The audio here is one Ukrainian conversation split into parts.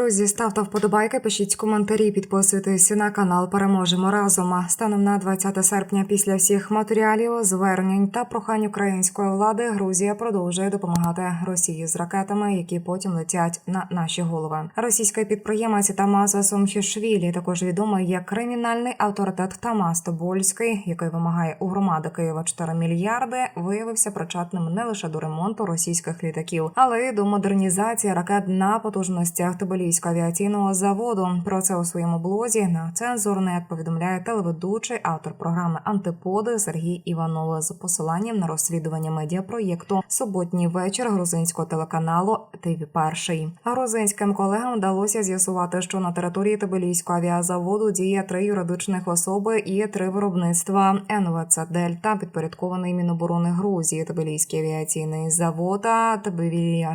Друзі, ставте вподобайки, пишіть коментарі, підписуйтесь на канал. Переможемо разом. Станом на 20 серпня, після всіх матеріалів, звернень та прохань української влади, Грузія продовжує допомагати Росії з ракетами, які потім летять на наші голови. Російський підприємець Тамаза Сомхішвілі, також відомий як кримінальний авторитет Тамас Тобольський, який вимагає у громади Києва 4 мільярди, виявився причетним не лише до ремонту російських літаків, але й до модернізації ракет на потужностях Тоболійського авіаційного заводу. Про це у своєму блозі на цензурнет повідомляє телеведучий автор програми Антиподи Сергій Іванов з посиланням на розслідування медіапроєкту Суботній вечір грузинського телеканалу ТВ Перший. Грузинським колегам вдалося з'ясувати, що на території Тоболійського авіазаводу діє три юридичних особи і три виробництва НВЦ Дельта, підпорядкований Міноборони Грузії, Тоболійський авіаційний завод та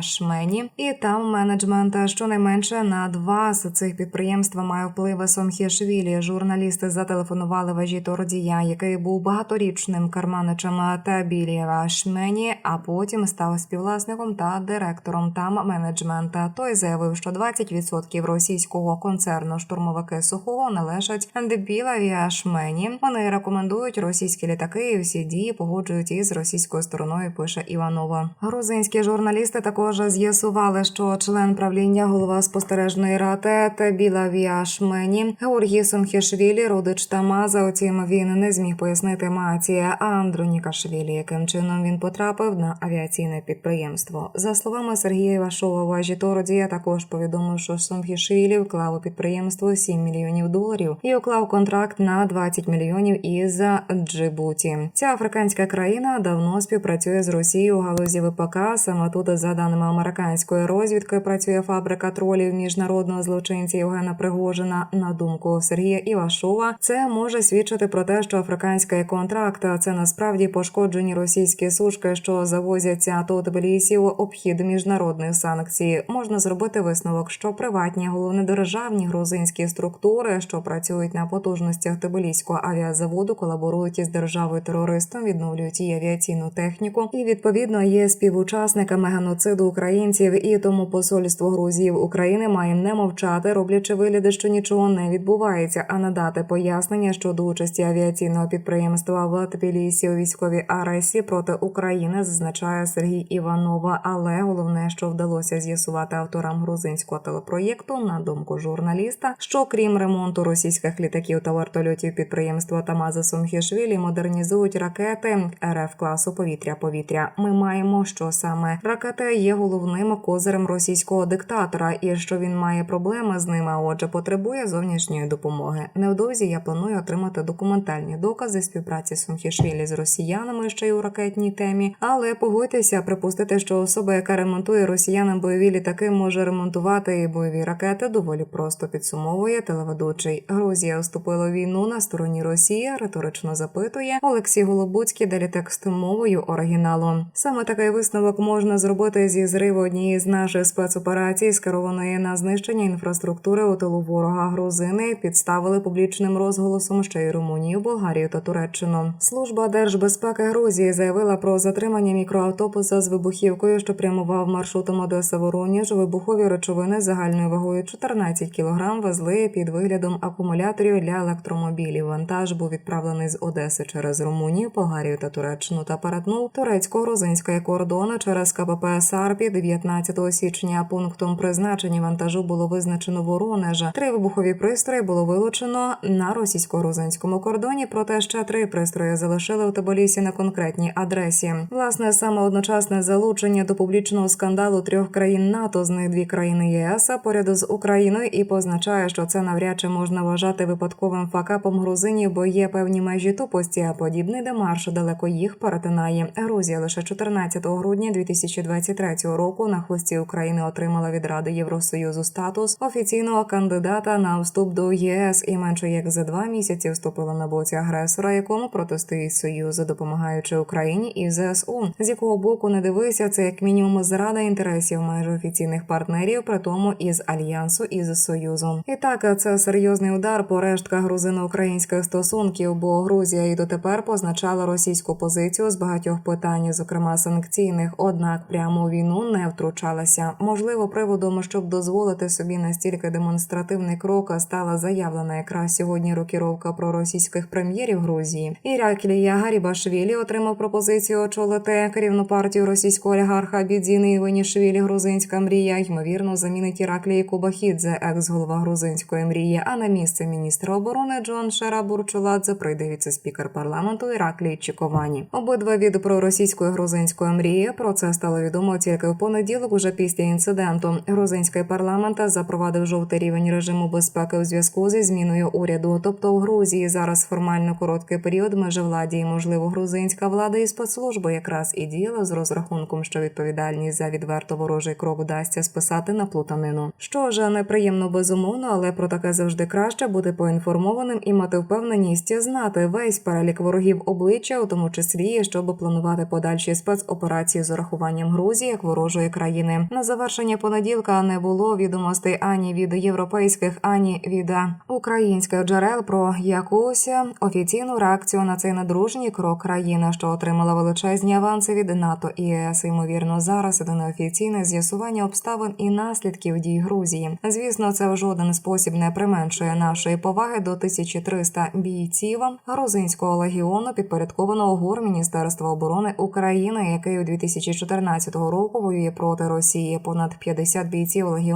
Шмені, і там менеджмент. Щонайменше на два з цих підприємств має вплив Сомхішвілі. Журналісти зателефонували вежі Тордія, який був багаторічним карманичем Табілієва Шмені, а потім став співвласником та директором там менеджмента. Той заявив, що 20% російського концерну штурмовики сухого належать Дебілаві Шмені. Вони рекомендують російські літаки і всі дії погоджують із російською стороною. Пише Іванова. Грузинські журналісти також з'ясували, що член правління голова спостережної ради Табіла Віашмені Георгій Сомхішвілі, родич Тамаза. Утім, він не зміг пояснити Матія Андронікашвілі, яким чином він потрапив на авіаційне підприємство. За словами Сергія Івашова, вежі Тородія також повідомив, що Сомхішвілі вклав у підприємство 7 мільйонів доларів і уклав контракт на 20 мільйонів із Джибуті. Ця африканська країна давно співпрацює з Росією у галузі ВПК. Саме тут, за даними американської розвідки, працює фабрика тролів міжнародного злочинця Євгена Пригожина. На думку Сергія Івашова, це може свідчити про те, що африканський контракт це насправді пошкоджені російські сушки, що завозяться до Тбілісі у обхід міжнародних санкцій. Можна зробити висновок, що приватні головнодержавні грузинські структури, що працюють на потужностях Тбіліського авіазаводу, колаборують із державою терористом, відновлюють її авіаційну техніку і відповідно є співучасниками геноциду українців. І тому посольство Грузії в України має не мовчати, роблячи вигляди, що нічого не відбувається, а надати пояснення щодо участі авіаційного підприємства в Тбілісі у військовій агресії проти України, зазначає Сергій Іванова. Але головне, що вдалося з'ясувати авторам грузинського телепроєкту, на думку журналіста, що крім ремонту російських літаків та вертольотів підприємства Тамаза Сумхішвілі модернізують ракети РФ класу повітря-повітря. Ми маємо, що саме ракети є головним козирем російського диктатора, і що він має проблеми з ними, а отже, потребує зовнішньої допомоги. Невдовзі я планую отримати документальні докази співпраці Сумхішвілі з росіянами ще й у ракетній темі. Але погодьтеся припустити, що особа, яка ремонтує росіянам бойові літаки, може ремонтувати і бойові ракети. Доволі просто підсумовує телеведучий. Грузія вступила війну на стороні Росії. Риторично запитує Олексій Голобуцький, далі текст мовою оригіналу. Саме такий висновок можна зробити зі зриву однієї з наших спецоперацій, скерованої на знищення інфраструктури у тилу ворога. Грузини підставили публічним розголосом ще й Румунію, Болгарію та Туреччину. Служба держбезпеки Грузії заявила про затримання мікроавтобуса з вибухівкою, що прямував маршрутом Одеса Вороніж. Вибухові речовини загальною вагою 14 кг везли під виглядом акумуляторів для електромобілів. Вантаж був відправлений з Одеси через Румунію, Болгарію та Туреччину та перетнув турецько-грузинський кордон через КПП Сарпі 19 січня. Пунктом призначення вантажу було визначено Воронеж. Три вибухові пристрої було вилучено на російсько-грузинському кордоні. Проте ще три пристрої залишили в Таболісі на конкретній адресі. Власне, саме одночасне залучення до публічного скандалу трьох країн НАТО, з них дві країни ЄС, а поряд з Україною, і позначає, що це навряд чи можна вважати випадковим факапом грузинів, бо є певні межі тупості, а подібний демарш далеко їх перетинає. Грузія лише 14 грудня 2023 року на хвості України отримала від Ради Євросоюзу статус офіційного кандидата на вступ до ЄС і менше як за два місяці вступила на боці агресора, якому протистоїть союз, допомагаючи Україні і ЗСУ. З якого боку не дивися, це як мінімум зрада інтересів майже офіційних партнерів, при тому із альянсу із союзом. І так це серйозний удар по рештках грузино-українських стосунків, бо Грузія і дотепер позначала російську позицію з багатьох питань, зокрема санкційних. Однак прямо у війну не втручалася. Можливо, приводом, щоб дозволити дозволити собі настільки демонстративний крок стала заявлена якраз сьогодні рокіровка проросійських прем'єрів Грузії. Іраклія Гарібашвілі отримав пропозицію очолити керівну партію російського олігарха Бідзіни Іванішвілі. Грузинська мрія ймовірно замінить Іраклії Кубахідзе, екс-голова грузинської мрії. А на місце міністра оборони Джон Шера Бурчуладзе прийде віце-спікер парламенту Іраклій Чіковані. Обидва від проросійської грузинської мрії. Про це стало відомо тільки в понеділок, уже після інциденту. Грузинський парламент запровадив жовтий рівень режиму безпеки у зв'язку зі зміною уряду. Тобто у Грузії зараз формально короткий період межевладі і можливо грузинська влада і спецслужби якраз і діяла з розрахунком, що відповідальність за відверто ворожий крок вдасться списати на плутанину. Що ж неприємно безумовно, але про таке завжди краще бути поінформованим і мати впевненість знати весь перелік ворогів обличчя, у тому числі щоб планувати подальші спецоперації з урахуваннням Грузії як ворожої країни. На завершення понеділка не було відомостей ані від європейських, ані від українських джерел про якусь офіційну реакцію на цей недружній крок країни, що отримала величезні аванси від НАТО і ЄС. Ймовірно, зараз іде неофіційне з'ясування обставин і наслідків дій Грузії. Звісно, це в жоден спосіб не применшує нашої поваги до 1300 бійців грузинського легіону, підпорядкованого ГУР Міністерства оборони України, який у 2014 року воює проти Росії. Понад 50 бійців легіону